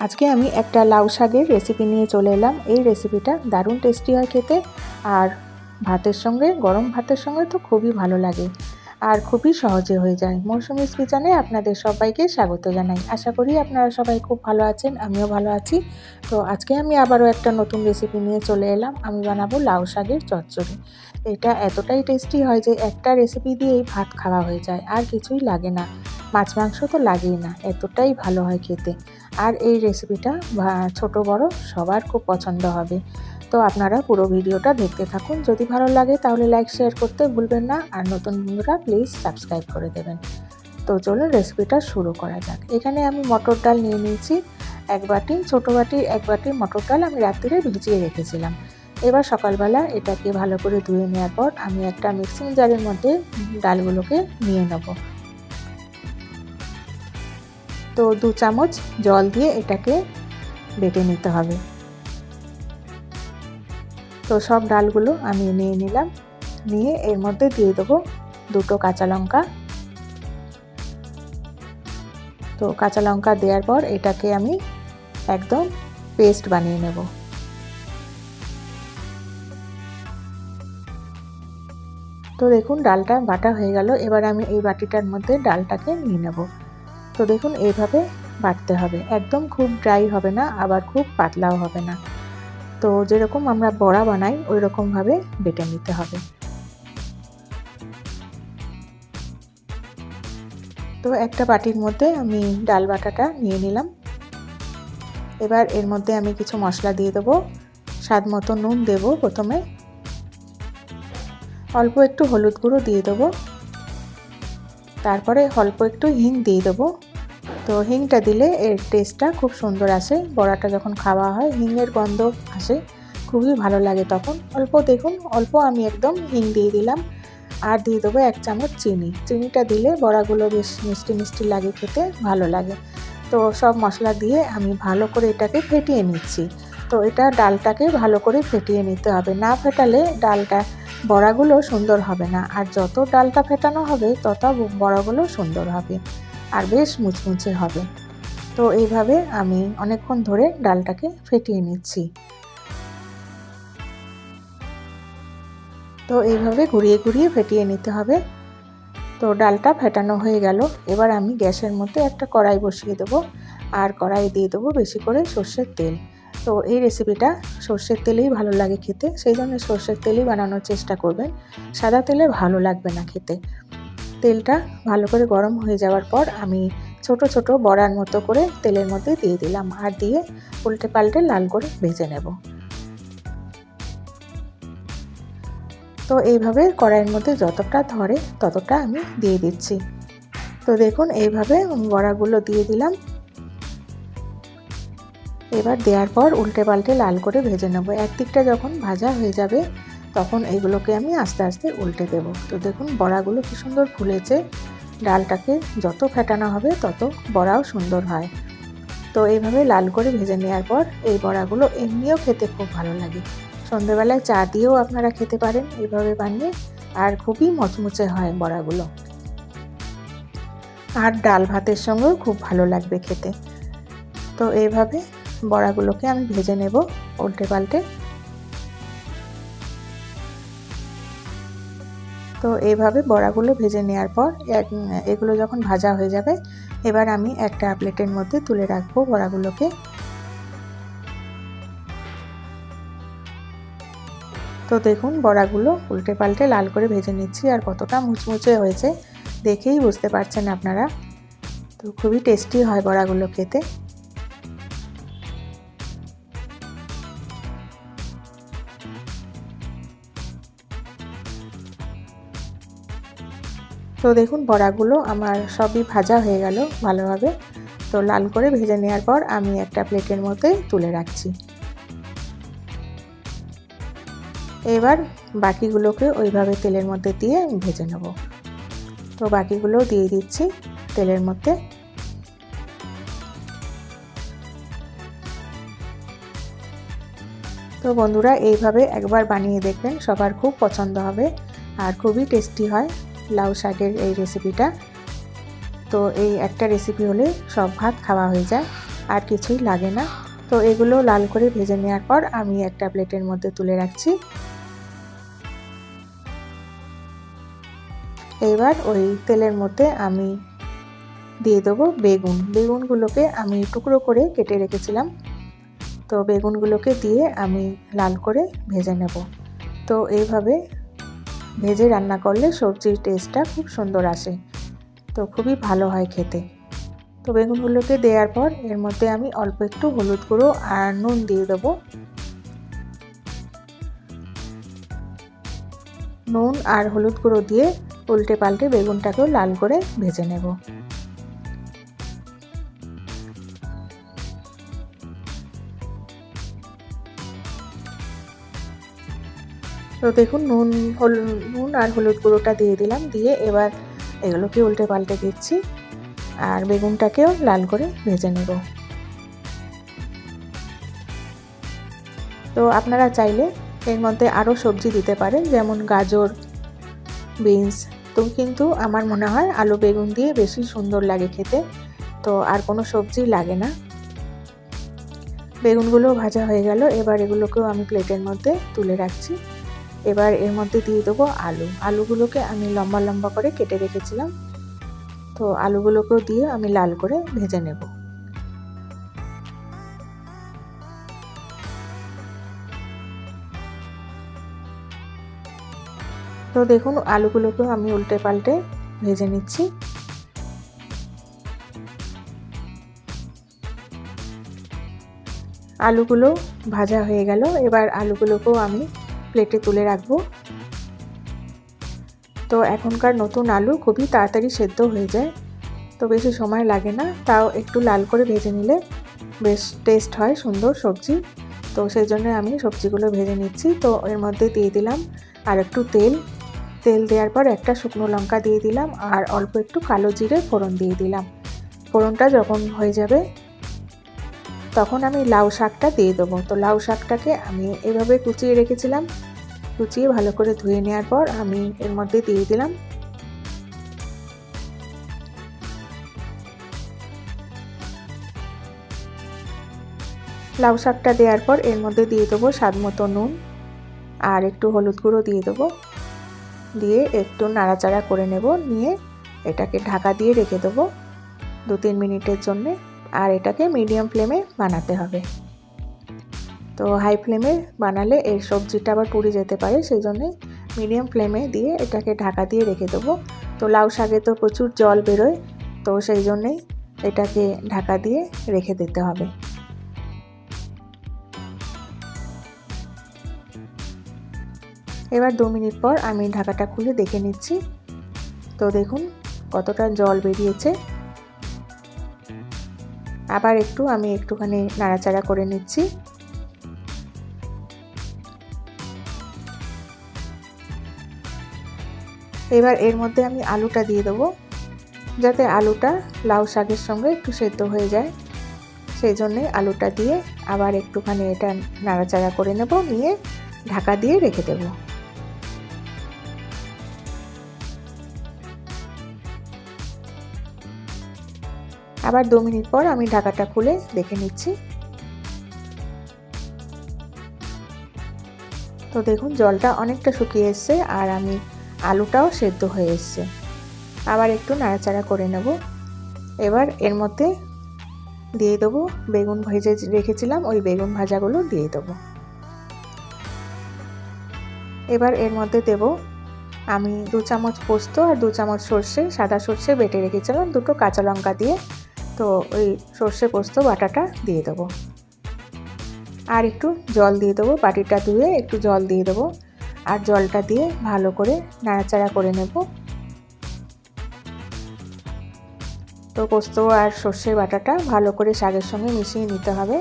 আজকে আমি একটা লাউ শাকের রেসিপি নিয়ে চলে এলাম। এই রেসিপিটা দারুণ টেস্টি হয় খেতে। আর ভাতের সঙ্গে, গরম ভাতের সঙ্গে তো খুবই ভালো লাগে। আর খুবই সহজে হয়ে যায়। মৌসুমিস কিচেনে আপনাদের সবাইকে স্বাগত জানাই। আশা করি আপনারা সবাই খুব ভালো আছেন, আমিও ভালো আছি। তো আজকে আমি আবারও একটা নতুন রেসিপি নিয়ে চলে এলাম। আমি বানাবো লাউ শাকের চচ্চড়ি। এটা এতটাই টেস্টি হয় যে একটা রেসিপি দিয়েই ভাত খাওয়া হয়ে যায়, আর কিছুই লাগে না। মাছ মাংস তো লাগেই না, এতটাই ভালো হয় খেতে। আর এই রেসিপিটা ছোট বড় সবার খুব পছন্দ হবে। তো আপনারা পুরো ভিডিওটা দেখতে থাকুন। যদি ভালো লাগে তাহলে লাইক শেয়ার করতে ভুলবেন না। আর নতুন বন্ধুরা প্লিজ সাবস্ক্রাইব করে দেবেন। তো চলুন রেসিপিটা শুরু করা যাক। এখানে আমি মটর ডাল নিয়ে নিয়েছি। এক বাটি, ছোটো বাটি, এক বাটি মটর ডাল আমি রাত্রিরে ভিজিয়ে রেখেছিলাম। এবার সকালবেলা এটাকে ভালো করে ধুয়ে নেওয়ার পর আমি একটা মিক্সিং জারের মধ্যে ডালগুলোকে নিয়ে নেব। তো দু চামচ জল দিয়ে এটাকে বেটে নিতে হবে। তো সব ডালগুলো আমি নিয়ে নিলাম। নিয়ে এর মধ্যে দিয়ে দেবো দুটো কাঁচা লঙ্কা। তো কাঁচা লঙ্কা দেওয়ার পর এটাকে আমি একদম পেস্ট বানিয়ে নেব। তো দেখুন, ডালটা বাটা হয়ে গেল। এবার আমি এই বাটিটার মধ্যে ডালটাকে নিয়ে নেব। তো দেখুন এইভাবে বাটতে হবে। একদম খুব ড্রাই হবে না, আবার খুব পাতলাও হবে না। তো যেরকম আমরা বড়া বানাই ওই রকমভাবে বেটে নিতে হবে। তো একটা বাটির মধ্যে আমি ডাল বাটাটা নিয়ে নিলাম। এবার এর মধ্যে আমি কিছু মশলা দিয়ে দেবো। স্বাদ মতো নুন দেব প্রথমে। অল্প একটু হলুদ গুঁড়ো দিয়ে দেবো। তারপরে অল্প একটু হিং দিয়ে দেবো। তো হিংটা দিলে এর টেস্টটা খুব সুন্দর আসে। বড়াটা যখন খাওয়া হয়, হিংয়ের গন্ধ আসে, খুবই ভালো লাগে তখন। অল্প দেখুন, অল্প আমি একদম হিং দিয়ে দিলাম। আর দিয়ে দেবো এক চামচ চিনি। চিনিটা দিলে বড়াগুলো বেশ মিষ্টি মিষ্টি লাগে খেতে, ভালো লাগে। তো সব মশলা দিয়ে আমি ভালো করে এটাকে ফেটিয়ে নিচ্ছি। তো এটা ডালটাকে ভালো করে ফেটিয়ে নিতে হবে। না ফেটালে ডালটা, বড়াগুলো সুন্দর হবে না। আর যত ডালটা ফেটানো হবে, তত বড়াগুলো সুন্দর হবে। আর বেশ মুচমুচে হবে। তো এইভাবে আমি অনেকক্ষণ ধরে ডালটাকে ফেটিয়ে নিচ্ছি। তো এইভাবে ঘুরিয়ে ঘুরিয়ে ফেটিয়ে নিতে হবে। তো ডালটা ফেটানো হয়ে গেল। এবার আমি গ্যাসের মধ্যে একটা কড়াই বসিয়ে দেবো আর কড়াই দিয়ে দেবো বেশি করে সর্ষের তেল। তো এই রেসিপিটা সর্ষের তেলেই ভালো লাগে খেতে। সেই জন্য সর্ষের তেলেই বানানোর চেষ্টা করবেন। সাদা তেলে ভালো লাগবে না খেতে। তেলটা ভালো করে গরম হয়ে যাওয়ার পর আমি ছোট ছোট বড়ার মতো করে তেলের মধ্যে দিয়ে দিলাম আর দিয়ে উল্টে পাল্টে লাল করে ভেজে নেব। তো এইভাবে কড়াইয়ের মধ্যে যতটা ধরে ততটা আমি দিয়ে দিচ্ছি। তো দেখুন এইভাবে বড়াগুলো দিয়ে দিলাম। এবার দেওয়ার পর উল্টে পাল্টে লাল করে ভেজে নেব। একদিকটা যখন ভাজা হয়ে যাবে তখন এইগুলোকে আমি আস্তে আস্তে উল্টে দেব। তো দেখুন, বড়াগুলো কি সুন্দর ফুলেছে। ডালটাকে যত ফেটানো হবে তত বড়াও সুন্দর হয়। তো এইভাবে লাল করে ভেজে নেওয়ার পর এই বড়াগুলো এমনিও খেতে খুব ভালো লাগে। সন্ধেবেলায় চা দিয়েও আপনারা খেতে পারেন এইভাবে বানিয়ে। আর খুবই মচমুচে হয় বড়াগুলো। আর ডাল ভাতের সঙ্গেও খুব ভালো লাগবে খেতে। তো এইভাবে বড়াগুলোকে আমি ভেজে নেব উল্টে পাল্টে। তো এইভাবে বড়াগুলো ভেজে নেওয়ার পর এগুলো যখন ভাজা হয়ে যাবে, এবার আমি একটা প্লেটের মধ্যে তুলে রাখব বড়াগুলোকে। তো দেখুন বড়াগুলো উল্টে পাল্টে লাল করে ভেজে নিচ্ছি আর কতটা মুচমুচে হয়েছে, দেখেই বুঝতে পারছেন আপনারা। তো খুবই টেস্টি হয় বড়াগুলো খেতে। তো দেখুন, বড়াগুলো আমার সবই ভাজা হয়ে গেল ভালোভাবে। তো লাল করে ভেজে নেওয়ার পর আমি একটা প্লেটের মধ্যে তুলে রাখছি। এবার বাকিগুলোকে ওইভাবে তেলের মধ্যে দিয়ে ভেজে নেব। তো বাকিগুলোও দিয়ে দিচ্ছি তেলের মধ্যে। তো বন্ধুরা, এইভাবে একবার বানিয়ে দেখবেন সবার খুব পছন্দ হবে আর খুবই টেস্টি হয়। লাউ শাকের এই রেসিপিটা তো এই একটা রেসিপি হলে সব ভাত খাওয়া হয়ে যায়, আর কিছুই লাগে না। তো এগুলো লাল করে ভেজে নেওয়ার পর আমি একটা প্লেটের মধ্যে তুলে রাখছি। এবার ওই তেলের মধ্যে আমি দিয়ে দেবো বেগুন। বেগুনগুলোকে আমি টুকরো করে কেটে রেখেছিলাম। তো বেগুনগুলোকে দিয়ে আমি লাল করে ভেজে নেব। তো এইভাবে ভেজে রান্না করলে সবজির টেস্টটা খুব সুন্দর আসে। তো খুবই ভালো হয় খেতে। তো বেগুনগুলোকে দেওয়ার পর এর মধ্যে আমি অল্প একটু হলুদ গুঁড়ো আর নুন দিয়ে দেবো। নুন আর হলুদ গুঁড়ো দিয়ে উল্টে পাল্টে বেগুনটাকেও লাল করে ভেজে নেব। তো দেখুন, নুন, হল, নুন আর হলুদ গুঁড়োটা দিয়ে দিলাম, দিয়ে এবার এগুলোকে উল্টে পাল্টে দিচ্ছি আর বেগুনটাকেও লাল করে ভেজে নেব। তো আপনারা চাইলে এর মধ্যে আরও সবজি দিতে পারেন, যেমন গাজর, বিনস। তো কিন্তু আমার মনে হয় আলু বেগুন দিয়ে বেশি সুন্দর লাগে খেতে, তো আর কোনো সবজি লাগে না। বেগুনগুলো ভাজা হয়ে গেল, এবার এগুলোকেও আমি প্লেটের মধ্যে তুলে রাখছি। এবার এর মধ্যে দিয়ে দেবো আলু। আলুগুলোকে আমি লম্বা লম্বা করে কেটে রেখেছিলাম। তো আলুগুলোকেও দিয়ে আমি লাল করে ভেজে নেব। তো দেখুন, আলুগুলোকেও আমি উল্টে পাল্টে ভেজে নিচ্ছি। আলুগুলো ভাজা হয়ে গেল। এবার আলুগুলোকেও আমি প্লেটে তুলে রাখব। তো এখনকার নতুন আলু খুবই তাড়াতাড়ি সেদ্ধ হয়ে যায়। তো বেশি সময় লাগে না, তাও একটু লাল করে ভেজে নিলে বেশ টেস্ট হয় সুন্দর সবজি। তো সেই জন্য আমি সবজিগুলো ভেজে নিচ্ছি। তো এর মধ্যে দিয়ে দিলাম আর একটু তেল। তেল দেওয়ার পর একটা শুকনো লঙ্কা দিয়ে দিলাম আর অল্প একটু কালো জিরে ফোড়ন দিয়ে দিলাম। ফোড়নটা যখন হয়ে যাবে তখন আমি লাউ শাকটা দিয়ে দেবো। তো লাউ শাকটাকে আমি এভাবে কুচিয়ে রেখেছিলাম। কুচিয়ে ভালো করে ধুয়ে নেওয়ার পর আমি এর মধ্যে দিয়ে দিলাম। লাউ শাকটা দেওয়ার পর এর মধ্যে দিয়ে দেবো স্বাদ মতো নুন আর একটু হলুদ গুঁড়ো দিয়ে দেবো। দিয়ে একটু নাড়াচাড়া করে নেব। নিয়ে এটাকে ঢাকা দিয়ে রেখে দেবো। দু তিন মিনিটের জন্যে। আর এটাকে মিডিয়াম ফ্লেমে বানাতে হবে। তো হাই ফ্লেমে বানালে এই সবজিটা আবার পুড়ে যেতে পারে, সেই জন্যে মিডিয়াম ফ্লেমে দিয়ে এটাকে ঢাকা দিয়ে রেখে দেবো। তো লাউ শাকে তো প্রচুর জল বেরোয়, তো সেই জন্যেই এটাকে ঢাকা দিয়ে রেখে দিতে হবে। এবার দু মিনিট পর আমি ঢাকাটা খুলে দেখে নিচ্ছি। তো দেখুন কতটা জল বেরিয়েছে। আবার একটু আমি একটুখানি নাড়াচাড়া করে নিচ্ছি। এবার এর মধ্যে আমি আলুটা দিয়ে দেবো, যাতে আলুটা লাউ শাকের সঙ্গে একটু সেদ্ধ হয়ে যায়। সেই জন্যে আলুটা দিয়ে আবার একটুখানি এটা নাড়াচাড়া করে নেব, নিয়ে ঢাকা দিয়ে রেখে দেব। আবার দু মিনিট পর আমি ঢাকাটা খুলে দেখে নিচ্ছি। তো দেখুন, জলটা অনেকটা শুকিয়ে এসছে আর আমি আলুটাও সেদ্ধ হয়ে এসছে। আবার একটু নাড়াচাড়া করে নেব। এবার এর মধ্যে দিয়ে দেবো বেগুন ভেজে রেখেছিলাম, ওই বেগুন ভাজাগুলো দিয়ে দেবো। এবার এর মধ্যে দেব আমি দু চামচ পোস্ত আর দু চামচ সর্ষে, সাদা সর্ষে বেটে রেখেছিলাম, দুটো কাঁচা লঙ্কা দিয়ে। তো ওই সর্ষে পোস্ত, বাটাটা দিয়ে দেবো। আর একটু জল দিয়ে দেবো, বাটিটা ধুয়ে একটু জল দিয়ে দেবো। আর জলটা দিয়ে ভালো করে নাড়াচাড়া করে নেব। তো পোস্ত আর সর্ষের বাটাটা ভালো করে শাকের সঙ্গে মিশিয়ে নিতে হবে।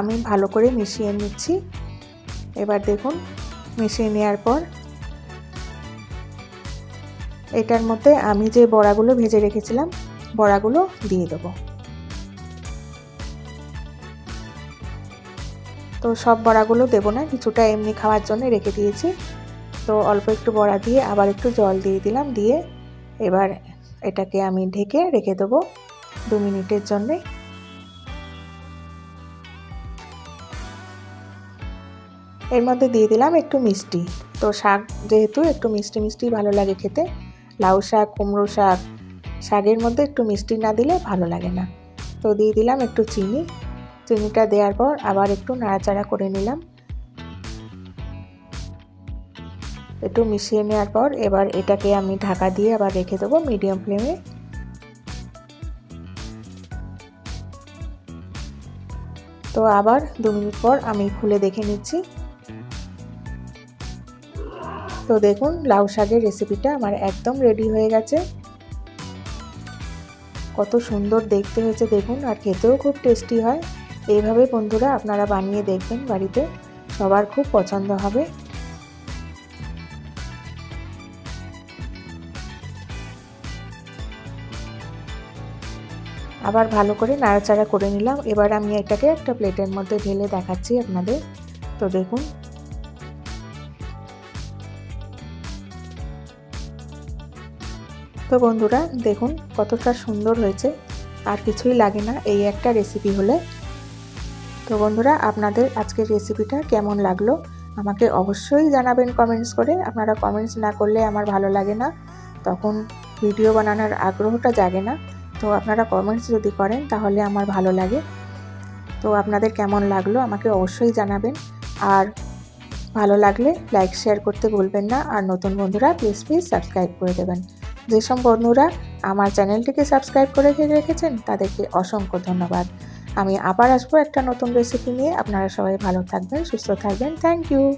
আমি ভালো করে মিশিয়ে নিচ্ছি। এবার দেখুন, মিশিয়ে নেওয়ার পর এটার মধ্যে আমি যে বড়াগুলো ভেজে রেখেছিলাম, বড়াগুলো দিয়ে দেবো। তো সব বড়াগুলো দেবো না, কিছুটা এমনি খাওয়ার জন্য রেখে দিয়েছি। তো অল্প একটু বড়া দিয়ে আবার একটু জল দিয়ে দিলাম, দিয়ে এবার এটাকে আমি ঢেকে রেখে দেবো দু মিনিটের জন্যে। এর মধ্যে দিয়ে দিলাম একটু মিষ্টি। তো শাক যেহেতু একটু মিষ্টি মিষ্টি ভালো লাগে খেতে, লাউ শাক, কুমড়ো শাক, শাকের মধ্যে একটু মিষ্টি না দিলে ভালো লাগে না। তো দিয়ে দিলাম একটু চিনি। চিনিটা দেওয়ার পর আবার একটু নাড়াচাড়া করে নিলাম। একটু মিশিয়ে নেওয়ার পর এবার এটাকে আমি ঢাকা দিয়ে আবার রেখে দেবো মিডিয়াম ফ্লেমে। তো আবার দু মিনিট পর আমি খুলে দেখে নিচ্ছি। তো দেখুন, লাউ শাকের রেসিপিটা আমার একদম রেডি হয়ে গেছে। কত সুন্দর দেখতে হয়েছে দেখুন, আর খেতেও খুব টেস্টি হয়। এইভাবে বন্ধুরা আপনারা বানিয়ে দেখবেন বাড়িতে, সবার খুব পছন্দ হবে। আবার ভালো করে নাড়াচাড়া করে নিলাম। এবার আমি এটাকে একটা প্লেটের মধ্যে ঢেলে দেখাচ্ছি আপনাদের। তো দেখুন তো বন্ধুরা, দেখুন কতটা সুন্দর হয়েছে। আর কিছুই লাগে না এই একটা রেসিপি হলে। তো বন্ধুরা, আপনাদের আজকের রেসিপিটা কেমন লাগল? আমাকে অবশ্যই জানাবেন কমেন্টস করে। আপনারা কমেন্টস না করলে আমার ভালো লাগে না। তখন ভিডিও বানানোর আগ্রহটা জাগে না। তো আপনারা কমেন্টস যদি করেন, তাহলে আমার ভালো লাগে। তো আপনাদের কেমন লাগল, আমাকে অবশ্যই জানাবেন। আর ভালো লাগলে লাইক শেয়ার করতে ভুলবেন না। আর নতুন বন্ধুরা প্লিজ প্লিজ সাবস্ক্রাইব করে দেবেন। যেসব বন্ধুরা, আমার চ্যানেলটিকে সাবস্ক্রাইব করে রেখেছেন তাদেরকে অসংখ্য ধন্যবাদ। আমি আবার আসব একটা নতুন রেসিপি নিয়ে। আপনারা সবাই ভালো থাকবেন, সুস্থ থাকবেন। Thank you